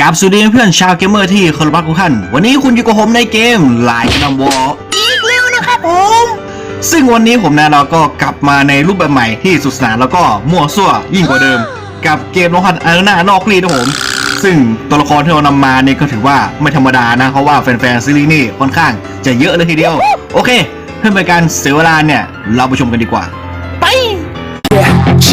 กับสวัสดีเพื่อนชาวเกมเมอร์ที่เคารพรักทุกท่าน วันนี้คุณอยู่กับผมในเกมไลน์นำวออีกแล้วนะครับผม ซึ่งวันนี้ผมนะเราก็กลับมาในรูปแบบใหม่ที่สุดสนานแล้วก็มั่วซั่วยิ่งกว่าเดิม กับเกมโลคันอารนานอกรีนะผม ซึ่งตัวละครที่เรานำมาเนี่ยก็ถือว่าไม่ธรรมดานะ เพราะว่าแฟนๆซีรีส์นี่ค่อนข้างจะเยอะเลยทีเดียว โอเค เพื่อเป็นการเสียเวลาเนี่ยเราไปชมกันดีกว่า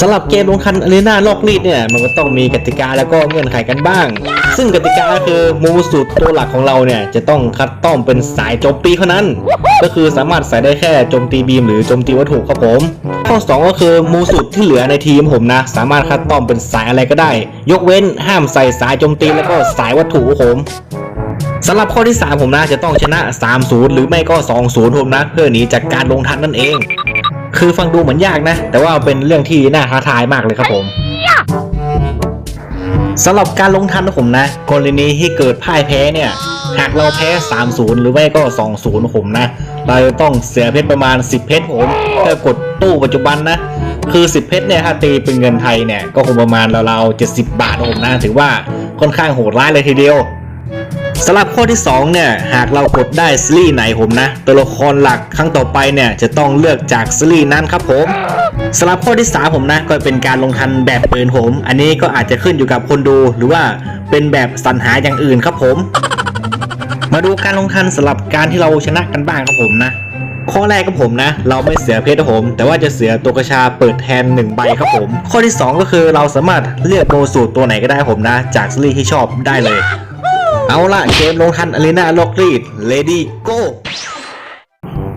สำหรับเกมลงทันอารีนาโลกรีดเนี่ยมันก็ต้องมีกติกาแล้วก็เงื่อนไขกันบ้าง ซึ่งกติกาคือมูสูตรตัวหลักของเราเนี่ยจะต้องคัดต้องเป็นสายโจมตีเท่านั้น ก็คือสามารถใส่ได้แค่โจมตีบีมหรือโจมตีวัตถุครับผม ข้อ 2 ก็คือมูสูตรที่เหลือในทีมผมนะ สามารถคัดต้องเป็นสายอะไรก็ได้ ยกเว้นห้ามใส่สายโจมตีแล้วก็สายวัตถุครับผมสำหรับข้อที่ 3 ผมนะจะต้องชนะ 3-0 หรือไม่ก็ 2-0 ผมนะ เพื่อหนีจากการลงทันนั่นเอง คือฟังดูเหมือนยากนะ แต่ว่าเป็นเรื่องที่น่าท้าทายมากเลยครับผมสำหรับการลงทันของผมนะ กรณีที่เกิดพ่ายแพ้เนี่ย หากเราแพ้ 3-0 หรือไม่ก็ 2-0ของผมนะ เราจะต้องเสียเพชรประมาณ 10 เพชรผมเพื่อกดตู้ปัจจุบันนะ คือ 10 เพชรเนี่ยถ้าตีเป็นเงินไทยเนี่ย ก็คงประมาณราวๆ70 บาทของผมนะ ถือว่าค่อนข้างโหดร้ายเลยทีเดียว สำหรับข้อที่2เนี่ยหากเรากดได้ซีรีส์ไหนผมนะ ตัวละครหลักครั้งต่อไปเนี่ยจะต้องเลือกจากซีรีส์นั้นครับผมสำหรับข้อที่3ผมนะก็เป็นการลงทันแบบเปืนผม อันนี้ก็อาจจะขึ้นอยู่กับคนดูหรือว่าเป็นแบบสรรหาอย่างอื่นครับผม มาดูการลงทันสำหรับการที่เราชนะกันบ้างครับผมนะ ข้อแรกครับผมนะ เราไม่เสียเพชรครับผม แต่ว่าจะเสียตัวกระชาเปิดแทน1ใบครับผม ข้อที่ 2 ก็คือเราสามารถเลือกโมสูตรตัวไหนก็ได้ครับผมนะ จากซีรีส์ที่ชอบได้เลย เอาละเกมลงทันอารีนาโลกรีดเลดี้โก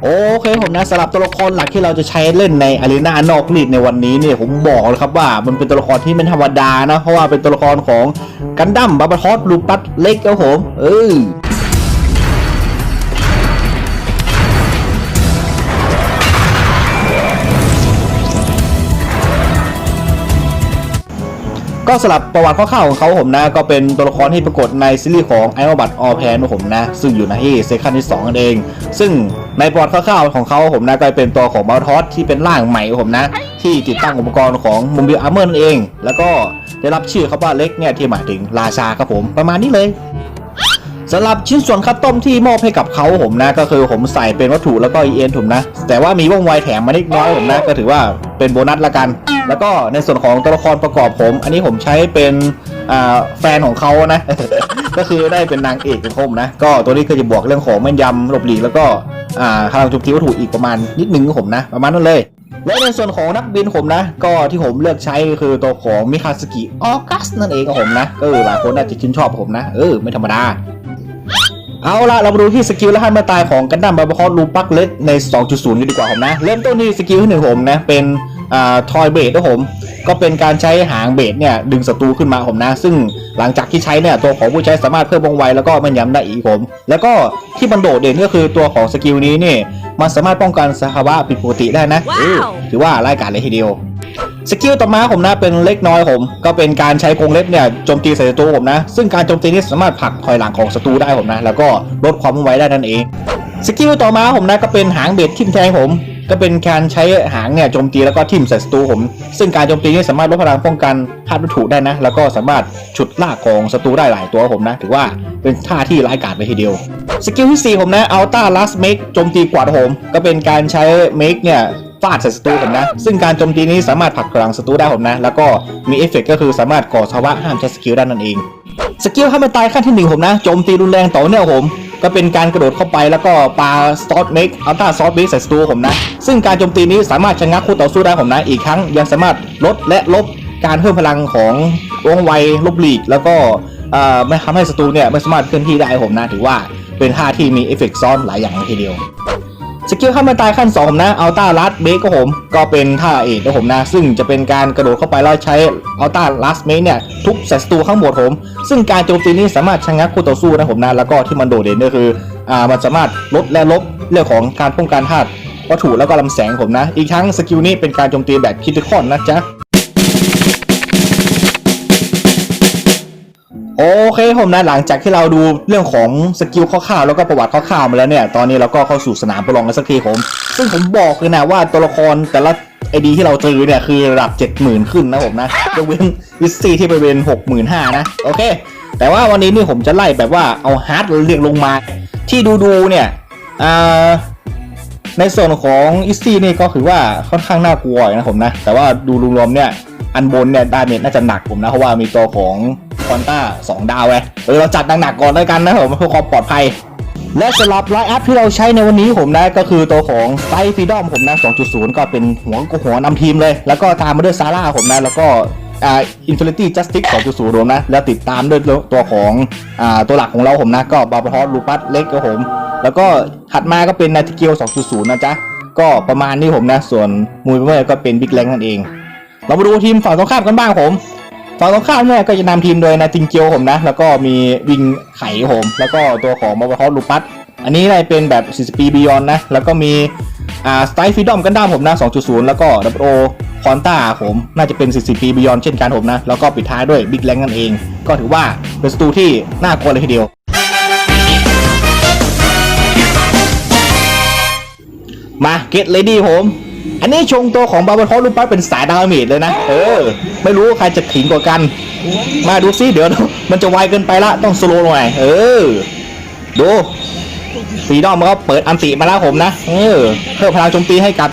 โอเคผมนะสำหรับตัวละครหลักที่เราจะใช้เล่นในอารีนานอกรีดในวันนี้เนี่ยผมบอกเลยครับว่ามันเป็นตัวละครที่ไม่ธรรมดานะ เพราะว่าเป็นตัวละครของกันดั้มบาบาทอสลูปัสเล็กครับผมเออ ก็สลับประวัติคร่าวๆของเขาผมนะ ก็เป็นตัวละครที่ปรากฏในซีรีส์ของไอ o อบัตออแพนผมนะ ซึ่งอยู่ในที่เซคันที่2นั่นเอง ซึ่งในประวัติคร่าวๆของเขาผมนะก็เป็นตัวของมาทอสที่เป็นร่างใหม่ผมนะ ที่ติดตั้งอุปกรณ์ของมุมบิลอาร์เมอร์นั่นเอง แล้วก็ได้รับชื่อเขาว่าเล็กเนี่ยที่หมายถึงราชาครับผมประมาณนี้เลย สำหรับชิ้นส่วนคัสตอมที่มอบให้กับเขาผมนะ ก็คือผมใส่เป็นวัตถุแล้วก็ EN ผมนะ แต่ว่ามีว่องไวแถมมาเล็กน้อยผมนะ ก็ถือว่าเป็นโบนัสละกัน แล้วก็ในส่วนของตัวละครประกอบผม อันนี้ผมใช้เป็นแฟนของเขานะ ก็คือได้เป็นนางเอกของผมนะ ก็ตัวนี้ก็จะบวกเรื่องของแม่นยำหลบหลีกแล้วก็อ่าพลังโจมตีวัตถุอีกประมาณนิดนึงของผมนะ ประมาณนั้นเลยและในส่วนของนักบินผมนะ ก็ที่ผมเลือกใช้คือตัวของมิคาสกิออกัสนั่นเองของผมนะ ก็หลายคนน่าจะชื่นชอบผมนะ เออ ไม่ธรรมดา เอาละเรามาดูที่สกิลและขั้นมาตายของกันดั้มบาบาคอสลูปักเล็กใน 2.0 กันดีกว่าผมนะ เริ่มต้นที่สกิลที่หนึ่งผมนะ เป็นอ่าทอยเบดนะผม ก็เป็นการใช้หางเบดเนี่ย ดึงศัตรูขึ้นมาผมนะ ซึ่งหลังจากที่ใช้เนี่ย ตัวของผู้ใช้สามารถเพิ่มวงไวแล้วก็แมันย้ำได้อีกผม แล้วก็ที่มันโดดเด่นก็คือตัวของสกิลนี้นี่มันสามารถป้องกันสภาวะผิดปกติได้นะเออถือว่าไล่การเลยทีเดียว สกิลต่อมาผมนะเป็นเล็กน้อยผม ก็เป็นการใช้กรงเล็บเนี่ยโจมตีใส่ศัตรูผมนะ ซึ่งการโจมตีนี้สามารถผลักถอยหลังของศัตรูได้ผมนะ แล้วก็ลดความวุ่นวายได้นั่นเองสกิลต่อมาผมนะก็เป็นหางเบ็ดทิ่มแทงผม ก็เป็นการใช้หางเนี่ยโจมตีแล้วก็ทิ่มใส่ศัตรูผม ซึ่งการโจมตีนี้สามารถลดพลังป้องกันธาตุวัตถุได้นะ แล้วก็สามารถฉุดลากของศัตรูได้หลายตัวผมนะ ถือว่าเป็นท่าที่ร้ายกาจไปทีเดียวสกิลที่4ผมนะอัลต้าลัสเมกโจมตีกวาดผม ก็เป็นการใช้เมกเนี่ย ฟาดใส่ศัตรูผมนะ ซึ่งการโจมตีนี้สามารถผลักหลังศัตรูได้ผมนะ แล้วก็มีเอฟเฟกต์ก็คือสามารถก่อภาวะห้ามใช้สกิลด้านนั่นเอง สกิลข้ามันตายขั้นที่หนึ่งผมนะ โจมตีรุนแรงต่อเนื่องผม ก็เป็นการกระโดดเข้าไปแล้วก็ปาสตอตเมกอัลต้าซอสเบกใส่ศัตรูผมนะ ซึ่งการโจมตีนี้สามารถชะงักคู่ต่อสู้ได้ผมนะ อีกครั้งยังสามารถลดและลบการเพิ่มพลังของวงไวลบหลีก แล้วก็ไม่ทำให้ศัตรูเนี่ยไม่สามารถเคลื่อนที่ได้ผมนะถือว่าเป็นท่าที่มีเอฟเฟกต์ซ้อนหลายอย่างทีเดียว สกิลขั้นบันไดขั้น2ผมนะอัลต้าลัสเบกก็ผม ก็เป็นท่าเอกนะผมนะ ซึ่งจะเป็นการกระโดดเข้าไปแล้วใช้อัลต้าลัสเมกเนี่ยทุบใส่ศัตรูข้างบนผม ซึ่งการโจมตีนี้สามารถชะงักคู่ต่อสู้นะผมนะ แล้วก็ที่มันโดดเด่นก็คืออ่ามันสามารถลดและลบเรื่องของการป้องกันธาตุวัตถุแล้วก็ลำแสงผมนะ อีกทั้งสกิลนี้เป็นการโจมตีแบบคิดคอนนะจ๊ะ โอเคผมนะหลังจากที่เราดูเรื่องของสกิลคร่าวๆแล้วก็ประวัติคร่าวๆมาแล้วเนี่ย ตอนนี้เราก็เข้าสู่สนามประลองกันสักทีผม ซึ่งผมบอกเลยนะว่าตัวละครแต่ละไอดีที่เราเจอเนี่ยคือระดับ 70,000 ขึ้นนะผมนะยกเว้นวิสซี่ที่ไปเป็น65,000นะ โอเค แต่ว่าวันนี้นี่ผมจะไล่แบบว่าเอาฮาร์ดเรียงลงมา ที่ดูดูๆเนี่ยอ่าในส่วนของอิสซี่นี่ก็คือว่าค่อนข้างน่ากลัวนะผมนะ แต่ว่าดูรวมๆเนี่ยอันบนเนี่ยดาเมจน่าจะหนักผมนะเพราะว่ามีตัวของ คอนต้า2ดาวไงเออเราจัดหนักๆก่อนแล้วยกันนะผมเพื่อความปลอดภัย และสำหรับไลน์อัพที่เราใช้ในวันนี้ผมนะก็คือตัวของไซฟีดอมผมนะ 2.0 ก็เป็นหัวหัวนำทีมเลย แล้วก็ตามมาด้วยซาร่าผมนะ แล้วก็อ่าอินฟินิตี้จัสติก2.0รวมนะ แล้วติดตามด้วยตัวของอ่าตัวหลักของเราผมนะ ก็บาบาทอสลูปัสเล็กครับผม แล้วก็ถัดมาก็เป็นนาติเกียว2.0 นะจ๊ะ ก็ประมาณนี้ผมนะ ส่วนมูยเมอร์ก็เป็นบิ๊กแรงนั่นเอง เรามาดูทีมฝั่งตรงข้ามกันบ้างผม ฝั่งตรงข้ามเนี่ยก็จะนำทีมโดยนาติงเกียวผมนะ แล้วก็มีวิงไข่ผม แล้วก็ตัวของมาบาทอสลูปัสอันนี้ได้เป็นแบบ 40 ปีบิยอนนะ แล้วก็มีอ่าสไตล์ฟิดอมกันด้ามผมนะ 2.0 แล้วก็ดับโอคอนต้าผมน่าจะเป็น 40 ปีบิยอนเช่นกันผมนะ แล้วก็ปิดท้ายด้วยบิ๊กแรงนั่นเอง ก็ถือว่าเป็นสตูที่น่ากลัวเลยทีเดียวมาเก็ตเลดี้ผม อันนี้ชงตัวของบาบาทอลูปัสเป็นสายดาเมจเลยนะ เออ ไม่รู้ใครจะขิงกว่ากัน มาดูซิเดี๋ยว มันจะไวเกินไปละต้องสโลว์หน่อย เออ ดูฟรีดอมก็เปิดอันติมาแล้วผมนะ เออ เพิ่มพลังโจมตีให้กับ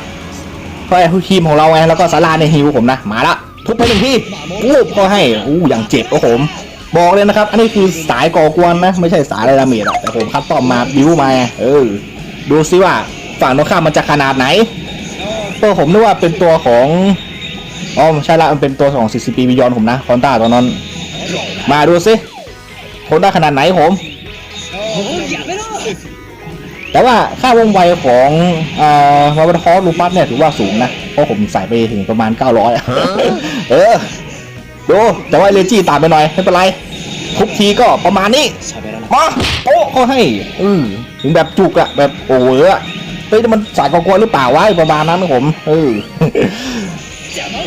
เพื่อทีมของเราไงแล้วก็ซาร่าในฮิวผมนะ มาละทุบไปหนึ่งที่อู้ก็ให้อู้อย่างเจ็บโอ้โหผม บอกเลยนะครับ อันนี้คือสายก่อกวนนะ ไม่ใช่สายอะไรดาเมจหรอกแต่ผมคัดต่อมมาบิวมาไงเออ ดูซิว่าฝั่งตรงข้ามมันจะขนาดไหน ตัวผมนึกว่าเป็นตัวของอ๋อใช่ละมันเป็นตัวของ CCP บิยอนผมนะคอนต้าตัวนั้น มาดูซิคนได้ขนาดไหนผม แต่ว่าค่าวงไวของอ่ามาบัตคอสลูปัสเนี่ยถือว่าสูงนะ เพราะผมใส่ไปถึงประมาณ 900อะเออ ดู แต่ว่าเลจี้ตามไปหน่อย ไม่เป็นไร ทุกทีก็ประมาณนี้ มาโอ้เขาให้ อือถึงแบบจุกอะแบบโอ้ยอะ เฮ้ยมันสายกอกวนหรือเปล่าวะประมาณนั้นผมเออ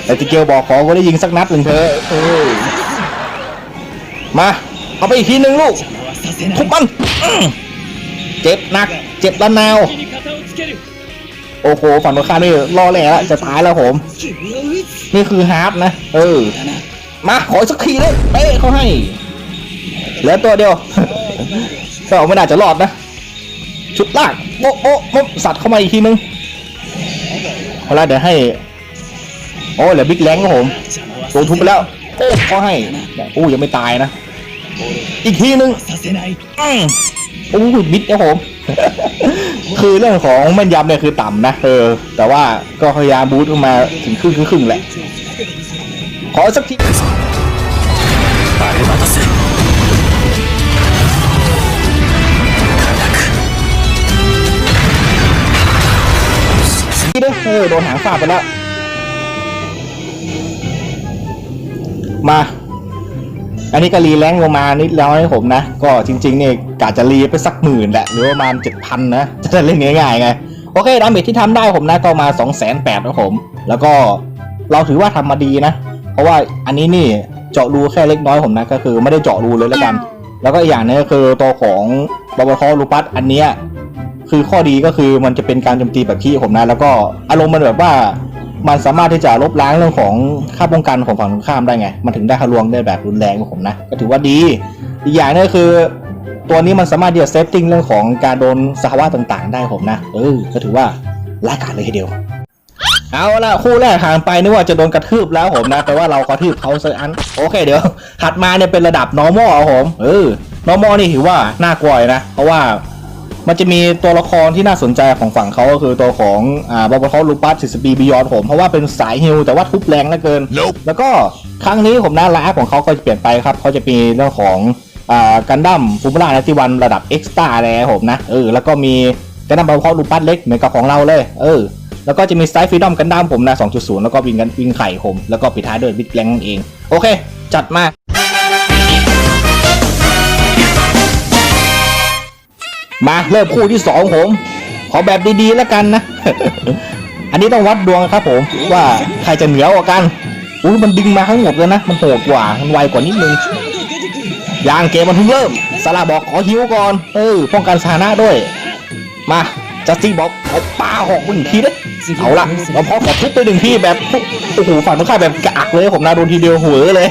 แต่จิเกลบอกขอก็ได้ยิงสักนัดหนึ่งเถอะเออมาเอาไปอีกทีหนึ่งลูกทุบมันเจ็บหนัก เจ็บระนาว โอ้โหฝั่งตรงข้ามนี่รอแหล่ละจะตายแล้วผม นี่คือฮาร์ดนะ เออ มาขออีกสักทีเลยเตะเขาให้เหลือตัวเดียวก็ไม่น่าจะรอดนะ ชุดลากโป๊ะโป๊ะโป๊ะสัตว์เข้ามาอีกทีนึงเอาละเดี๋ยวให้ โอ้เหลือบิ๊กแรงครับผมโดนทุบไปแล้วโอ้เขาให้โอ้ยังไม่ตายนะ อีกทีนึงอืมโอ้ยมิดนะผม คือเรื่องของแม่นยำเนี่ยคือต่ำนะ เออ แต่ว่าก็พยายามบูทขึ้นมาถึงครึ่งครึ่งแหละ ขอสักที เออโดนหางฟาดไปแล้ว มา อันนี้ก็รีแรงลงมานิดแล้วให้ผมนะ ก็จริงๆเนี่ยกะจะรีไปสักหมื่นแหละ หรือว่าประมาณเจ็ดพันนะ จะได้เล่นง่ายๆไง โอเคดาเมจที่ทำได้ผมนะก็มา2 8 0 0 0 0นะผม แล้วก็เราถือว่าทำมาดีนะ เพราะว่าอันนี้นี่เจาะรูแค่เล็กน้อยผมนะ ก็คือไม่ได้เจาะรูเลยแล้วกัน แล้วก็อีกอย่างหนึงก็คือตัวของบาบาคอลูปัสอันเนี้ย คือข้อดีก็คือมันจะเป็นการโจมตีแบบที่ผมนะ แล้วก็อารมณ์มันแบบว่ามันสามารถที่จะลบล้างเรื่องของค่าป้องกันของฝั่งตรงข้ามได้ไง มันถึงได้ทะลวงได้แบบรุนแรงของผมนะ ก็ถือว่าดี อีกอย่างนึงคือ ตัวนี้มันสามารถที่จะเซฟติ้งเรื่องของการโดนสภาวะต่างๆ ได้ผมนะ เออ ก็ถือว่าร้ายกาจเลยทีเดียว เอาละคู่แรกห่างไปนึกว่าจะโดนกระทืบแล้วผมนะ แต่ว่าเรากระทืบเขาซะอัน โอเคเดี๋ยว ถัดมาเนี่ยเป็นระดับ normal เอาผม เออ normal นี่ถือว่าน่ากลัวนะ เพราะว่า มันจะมีตัวละครที่น่าสนใจของฝั่งเขาก็คือตัวของอ่าบาบาคอลูปัสสิสปีบิยอนผม เพราะว่าเป็นสายฮิลแต่ว่าทุบแรงเหลือเกิน แล้วก็ครั้งนี้ผมนะไลฟ์ของเขาก็จะเปลี่ยนไปครับเขาจะมีเรื่องของอ่ากันดั้มฟูมูล่าในที่วันระดับเอ็กซ์ตร้าแล้วผมนะเออแล้วก็มีกันดั้มบาบาคอลูปัสเล็กเหมือนกับของเราเลย เออแล้วก็จะมีสไตล์ฟรีดอมกันดั้มผมนะ 2.0 แล้วก็วิ่งกันวิ่งไข่ผม แล้วก็ปิดท้ายด้วยบิ๊กแรงนั่นเอง โอเค จัดมา มาเริ่มคู่ที่สองผม ขอแบบดีๆแล้วกันนะ อันนี้ต้องวัดดวงครับผมว่าใครจะเหนือกว่ากันอุ้ยมันดึงมาทั้งหมดเลยนะ มันโหดกว่า มันไวกว่านิดนึงยางเกมมันเพิ่งเริ่มสลาบอกขอฮิวก่อน เออป้องกันสถานะด้วย มาจัสตี้บอกเอาปาหอกมึงอีกทีนะเอาละเราพอขอทุบไปหนึ่งทีแบบโอ้โหฝั่งตรงข้าแบบกะอักเลยผมนะโดนทีเดียวหัวเลย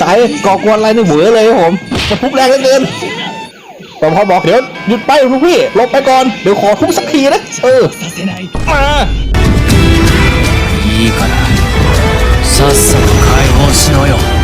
สายก่อกวนอะไรนี่หัวเลยผมมันทุบแรงเหลือเกิน แต่พอบอกเดี๋ยวหยุดไปลูกพี่หลบไปก่อนเดี๋ยวขอทุบสักทีนะเออมา いいからさっさと解放しろよ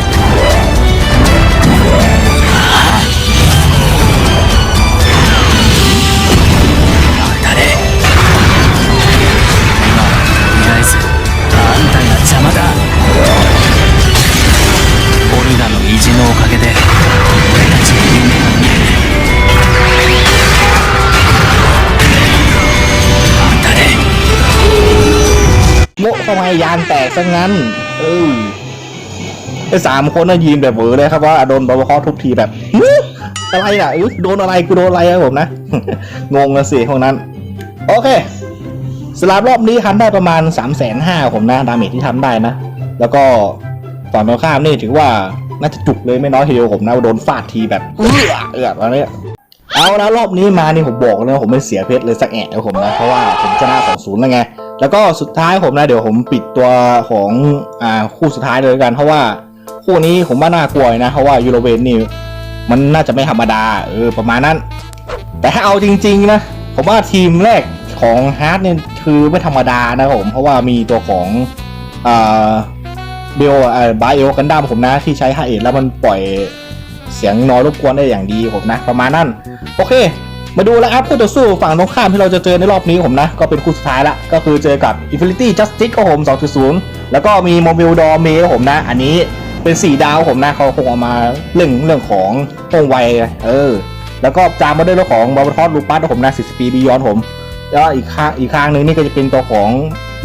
ให้ยานแตกซะงั้น เออไอ้สามคนน่ะยืนแบบเหวอเลยครับว่าโดนบอลคอทุบทีแบบอะไรน่ะโดนอะไรกูโดนอะไรครับผมนะ งงละสิพวกนั้น โอเคสลามรอบนี้ทำได้ประมาณ3ามแสนห้าผมนะดาเมจที่ทำได้นะ แล้วก็ฝั่งตรงข้ามนี่ถือว่าน่าจะจุกเลยไม่น้อยทีเดียวผมนะโดนฟาดทีแบบเอื้อเอื้ออะไรเนี่ยเอาและรอบนี้มานี่ผมบอกเลยว่าผมไม่เสียเพชรเลยสักแอะเลยผมนะเพราะว่าผมชนะสองศูนย์แล้วไง แล้วก็สุดท้ายผมนะเดี๋ยวผมปิดตัวของอ่าคู่สุดท้ายเลยกัน เพราะว่าคู่นี้ผมว่าน่ากลัวนะเพราะว่ายูโรเวนนี่มันน่าจะไม่ธรรมดาเออประมาณนั้น แต่ถ้าเอาจริง ๆ นะ ผมว่าทีมแรกของฮาร์ดเนี่ยคือไม่ธรรมดานะผม เพราะว่ามีตัวของอ่าเบลอ่าบาเอลกันดั้มผมนะที่ใช้ฮาเอ็ดแล้วมันปล่อยเสียงน้อยรบกวนได้อย่างดีผมนะ ประมาณนั้น โอเค มาดูแล้วครับคู่ต่อสู้ฝั่งตรงข้ามที่เราจะเจอในรอบนี้ผมนะ ก็เป็นคู่สุดท้ายละ ก็คือเจอกับ Infinity Justice ก็ผม 2.0 แล้วก็มี Mobile d o m ผมนะ อันนี้เป็น 4 ดาวผมนะเขาคงเอามาเรื่องเรื่องของวงไวเออ แล้วก็จามมาด้วยเรื่องของบาร์บทอสลูปัสผมนะ 40 ปีบียอนผม แล้วอีกข้างอีกข้างหนึ่งนี่ก็จะเป็นตัวของ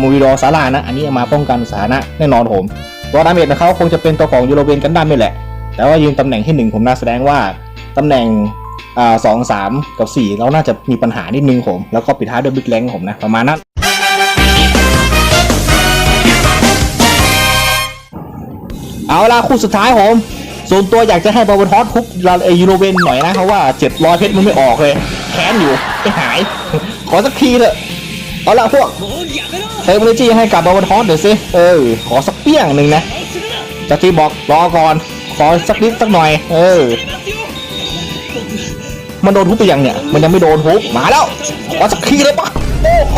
มูวิโดซารานะ อันนี้ามาป้องกันสานะแน่นอนผม ตัวดาเมจของเขาคงจะเป็นตัวของยูโรเบนกันดั้มนี่แหละ แต่ว่ายืนตำแหน่งที่หนึ่งผมนะแสดงว่าตำแหน่ง อ่าสองสามกับสี่เราน่าจะมีปัญหานิดนึงผม แล้วก็ปิดท้ายด้วยบิ๊กแรงผมนะ ประมาณนั้นเอาล่ะคู่สุดท้ายผมส่วนตัวอยากจะให้บาบทอสทุบเอยูโรเวนหน่อยนะเพราะว่าเจ็ดร้อยเพชรมันไม่ออกเลยแค้นอยู่ไม่หาย ขอสักทีเถอะเอาล่ะพวกเทมเลจีให้กับบาบทอสเดี๋ยวสิเออขอสักเปี้ยงหนึ่งนะจักรีบอกรอก่อน ขอสักนิดสักหน่อย เออ มันโดนทุบไปยังเนี่ย มันยังไม่โดนทุบมาแล้วขอสักทีเลยปะโอ้โห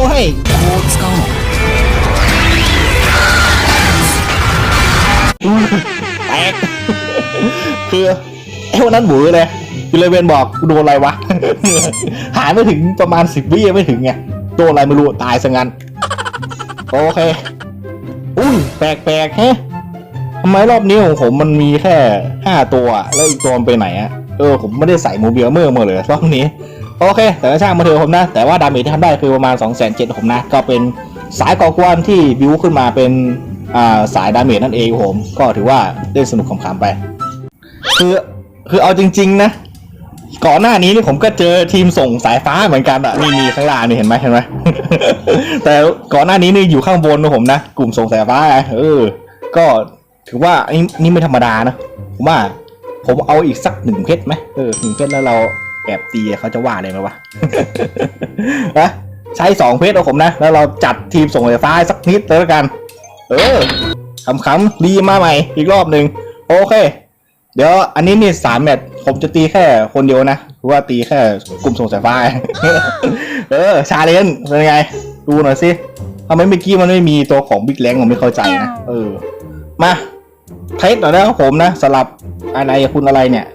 แตกคือไอ้วันนั้นบือเลยคืเลเวนบอกโดนอะไรวะ หายไม่ถึงประมาณสิบวิไม่ถึงไงโดนอะไรไม่รู้ตายซะงั้น โอเค อุ้ยแปลกแปๆแฮะทำไมรอบนี้ของผมมันมีแค่ห้าตัว แล้วอีกตัวมันไปไหนอะ เออผมไม่ได้ใส่โมเบียเมอร์มาเลยรอบนี้ โอเค แต่ก็ช่างมาเถอะผมนะ แต่ว่าดาเมจที่ทำได้คือประมาณ2 7 0 0 0ผมนะ ก็เป็นสายก่อกวนที่บิวขึ้นมาเป็นอ่าสายดาเมจนั่นเองผมก็ถือว่าเล่นสนุกขำๆไป คือคือเอาจริง ๆ นะ ก่อนหน้านี้นี่ผมก็เจอทีมส่งสายฟ้าเหมือนกันอะนี่มีข้างล่างนี่เห็นไหมเห็นไหมแต่ก่อนหน้านี้นี่อยู่ข้างบนนะผมนะกลุ่มส่งสายฟ้าเออ ก็ถือว่านนี้นี่ไม่ธรรมดานะผมว่า ผมเอาอีกสักหนึ่งเพชรไหมเออหนึ่งเพชรแล้วเราแอบตีเขาจะว่าอะไรไหมวะนะใช้สองเพชรเอาผมนะ แล้วเราจัดทีมส่งไฟฟ้าให้สักนิดเลยแล้วกัน เออขำๆรีมาใหม่อีกรอบหนึ่งโอเค เดี๋ยวอันนี้นี่สามแมตช์ผมจะตีแค่คนเดียวนะเพราะว่าตีแค่กลุ่มส่งสายฟ้าเออชาเลนจ์เป็นไง ดูหน่อยสิทำไมเมื่อกี้มันไม่มีตัวของบิ๊กแรงผมไม่เข้าใจนะ เออ มา เทสหน่อยนะครับผมนะสลับอะไรคุณอะไรเนี่ย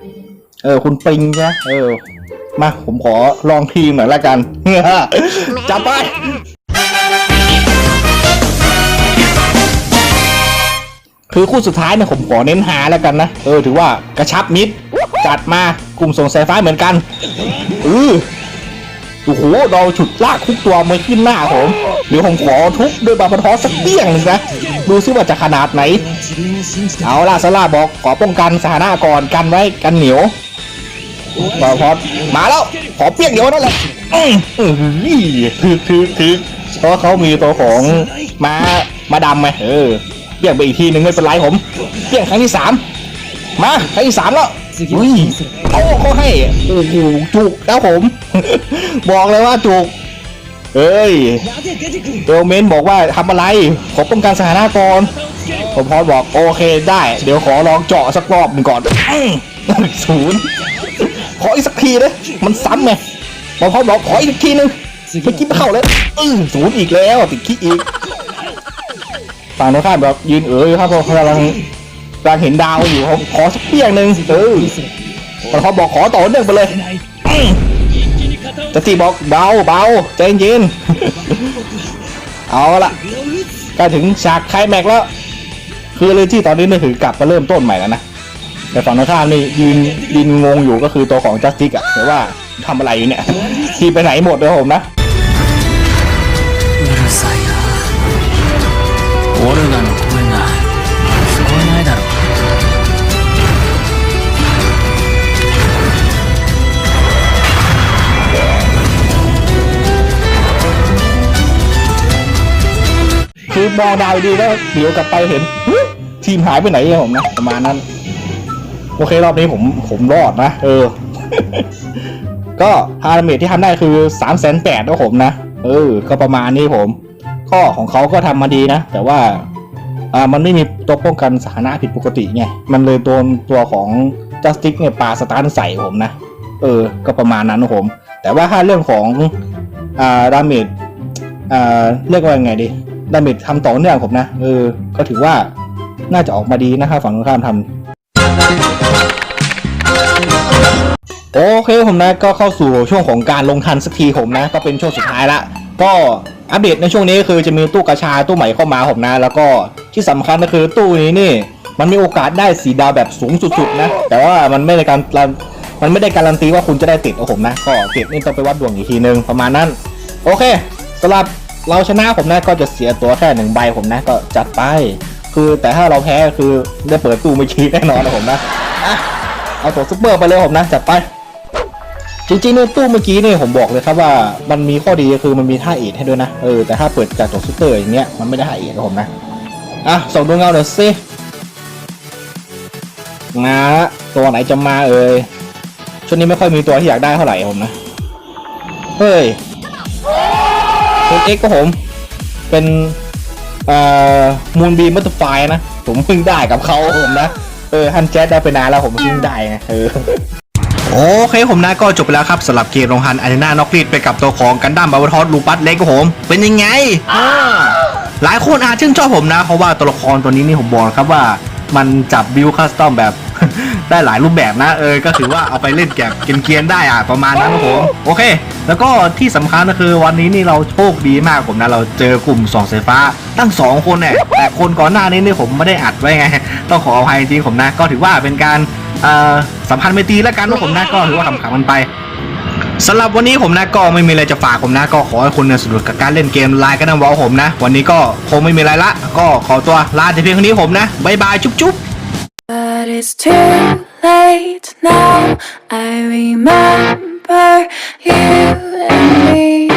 เออ คุณปิงใช่ไหมเออ มาผมขอลองทีมหน่อยละกันจับไปคือคู่สุดท้ายเนี่ยผมขอเน้นหาแล้วกันนะ เออ ถือว่ากระชับมิดจัดมากลุ่มส่งสายฟ้าเหมือนกันเออ โอ้โหเราฉุดลากคุกตัวมาขึ้นหน้าผมเดี๋ยวผมขอทุบด้วยบาปะทอสักเปี้ยงหนึ่งนะดูซิว่าจะขนาดไหน เอาล่ะซาร่าบอกขอป้องกันสถานะก่อนกันไว้กันเหนียวบาปะทอมาแล้วขอเปี้ยงเดียวนั่นแหละอื้ออื้อหือถือถือถือเพราะเขามีตัวของม้ามาดำไงเออเปี้ยงไปอีกทีหนึ่งไม่เป็นไรผมเปี้ยงครั้งที่สามมาครั้งที่สามแล้ว อุ้ยโอ้เขาให้โอ้โหจุกแล้วผม บอกเลยว่าจุกเอ้ยเอลเมนบอกว่าทำอะไร ขอป้องกันสถานะก่อนผมพอบอกโอเคได้ เดี๋ยวขอลองเจาะสักรอบหนึ่งก่อนอื้อศูนย์ขออีกสักทีเลยมันซ้ำไงผมพอบอกขออีกทีนึงเมื่อกี้ไม่เข้าเลยอื้อศูนย์อีกแล้วติดขี้อีกฝั่งตรงข้ามแบบยืนเอ๋ยครับเพราะเขากำลัง กำลังเห็นดาวอยู่เขาขอสักเปี้ยงหนึ่งเออมันเขาบอกขอต่อเนื่องไปเลยอื้อจะตีบอกเบาเบาใจเย็นเอาละใกล้ถึงฉากไคลแม็กซ์แล้ว คือเลยที่ตอนนี้นี่คือกลับมาเริ่มต้นใหม่แล้วนะแต่ฝั่งตรงข้ามนี่ยืนยืนงงอยู่ก็คือตัวของจัสติกอะแต่ว่าทำอะไรอยู่เนี่ยทีไปไหนหมดเลยผมนะ คือมองดาวดีแล้วเดี๋ยวกลับไปเห็นทีมหายไปไหนอะผมนะประมาณนั้น โอเครอบนี้ผมผมรอดนะ เออ ก็ฮาร์เมทที่ทำได้คือสามแสนแปดนะผมนะ เออ ก็ประมาณนี้ผม ข้อของเขาก็ทำมาดีนะ แต่ว่า อ่า มันไม่มีตัวป้องกันสถานะผิดปกติไง มันเลยโดนตัวของจัสติกเนี่ยปาสตาร์ใส่ผมนะ เออ ก็ประมาณนั้นนะผม แต่ว่าถ้าเรื่องของ อ่าดาเมจอ่าเรียกว่าไงดี ดาเมจทำต่อเนื่องผมนะเออก็ถือว่าน่าจะออกมาดีนะครับฝั่งตรงข้ามทำโอเคผมนะก็เข้าสู่ช่วงของการลงทันสักทีผมนะ ก็เป็นช่วงสุดท้ายละก็อัปเดตในช่วงนี้คือจะมีตู้กระชาตู้ใหม่เข้ามาผมนะ แล้วก็ที่สำคัญก็คือตู้นี้นี่ มันมีโอกาสได้สีดาวแบบสูงสุดๆนะ แต่ว่ามันไม่ได้การมันไม่ได้การันตีว่าคุณจะได้ติดโอ้ผมนะ ก็ติดนี่ต้องไปวัดดวงอีกทีนึงประมาณนั้น โอเคสำหรับ เราชนะผมนะก็จะเสียตัวแค่หนึ่งใบผมนะก็จัดไป คือแต่ถ้าเราแพ้คือได้เปิดตู้ไม่คีแน่นอนนะผมนะอะเอาตัวซุปเปอร์ไปเลยผมนะจัดไปจริงๆในตู้เมื่อกี้เนี่ยผมบอกเลยครับว่ามันมีข้อดีคือมันมีท่าเอ็ดให้ด้วยนะเออแต่ถ้าเปิดจากตัวซุปเปอร์อย่างเงี้ยมันไม่ได้ท่าเอ็ดนะผมนะอะส่งดวงเงาหน่อยวสินะตัวไหนจะมาเอ่ยช่วงนี้ไม่ค่อยมีตัวที่อยากได้เท่าไหร่ผมนะเฮ้ย เป็นเอ็กก็ผม เป็นเอ่อมูนบีมัตเตอร์ไฟนะ ผมเพิ่งได้กับเขาผมนะ เออฮันแจ๊ดได้ไปนานแล้วผมเพิ่งได้ไงเออโอเคผมนะก็จบไปแล้วครับสำหรับเกมลงทันอารีนานอกรีดไปกับตัวของกันดั้มบาวทอสลูปัสเล็กครับผม เป็นยังไงอ่าหลายคนอาจชื่นชอบผมนะ เพราะว่าตัวละครตัวนี้นี่ผมบอกนะครับว่ามันจับบิวคัสตอมแบบ ได้หลายรูปแบบนะ เออ ก็ถือว่าเอาไปเล่นแกบเกรียนๆได้อะประมาณนั้นครับผม โอเค แล้วก็ที่สำคัญก็คือวันนี้นี่เราโชคดีมากผมนะ เราเจอกลุ่มสองสายฟ้าตั้งสองคนเนี่ยแต่คนก่อนหน้านี้นี่ผมไม่ได้อัดไว้ไง ต้องขออภัยจริงๆผมนะ ก็ถือว่าเป็นการอ่อสัมพันธ์ไมตรีแล้วกันว่าผมนะก็ถือว่าขำๆมันไปสำหรับวันนี้ผมนะก็ไม่มีอะไรจะฝากผมนะ ก็ขอให้คุณเนี่ยสนุกกับการเล่นเกมไลน์กันนะวอลผมนะ วันนี้ก็คงไม่มีอะไรละ ก็ขอตัวลาแต่เพียงเท่านี้ผมนะบายบายจุ๊บจุ๊บ But it's too late now. I remember you and me.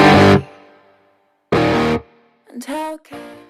And how can